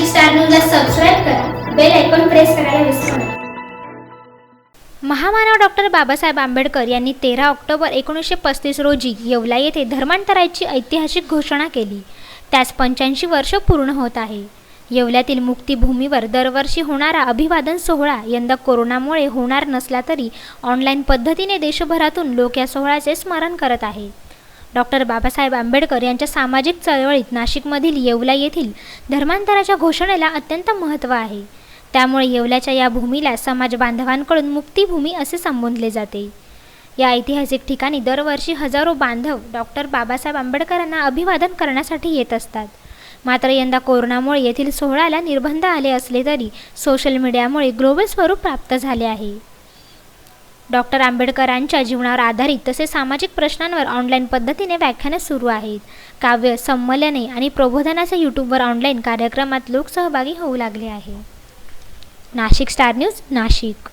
Nashik star न्यूजला subscribe करा. Bell icon press करायला विसरू नका. महामानव डॉक्टर बाबासाहेब आंबेडकर यांनी तेरा ऑक्टोबर एकोणीसशे पस्तीस रोजी येवला येथे धर्मांतराची ऐतिहासिक घोषणा केली. त्यास पंच्याऐंशी वर्ष पूर्ण होत आहे. येवल्यातील मुक्तीभूमीवर दरवर्षी होणारा अभिवादन सोहळा यंदा कोरोनामुळे होणार नसला तरी ऑनलाईन पद्धतीने देशभरातून लोक या सोहळ्याचे स्मरण करत आहे. डॉक्टर बाबासाहेब आंबेडकर यांच्या सामाजिक चळवळीत नाशिकमधील येवला येथील धर्मांतराच्या घोषणेला अत्यंत महत्त्व आहे. त्यामुळे येवल्याच्या या भूमीला समाज बांधवांकडून मुक्तीभूमी असे संबोधले जाते. या ऐतिहासिक ठिकाणी दरवर्षी हजारो बांधव डॉक्टर बाबासाहेब आंबेडकरांना अभिवादन करण्यासाठी येत असतात. मात्र यंदा कोरोनामुळे येथील सोहळ्याला निर्बंध आले असले तरी सोशल मीडियामुळे ग्लोबल स्वरूप प्राप्त झाले आहे. डॉक्टर आंबेडकरांच्या जीवनावर आधारित तसेच सामाजिक प्रश्नांवर ऑनलाईन पद्धतीने व्याख्याने सुरू आहेत. काव्य संमेलने आणि प्रबोधनाचे यूट्यूबवर ऑनलाईन कार्यक्रमात लोक सहभागी होऊ लागले आहे. Nashik star news Nashik.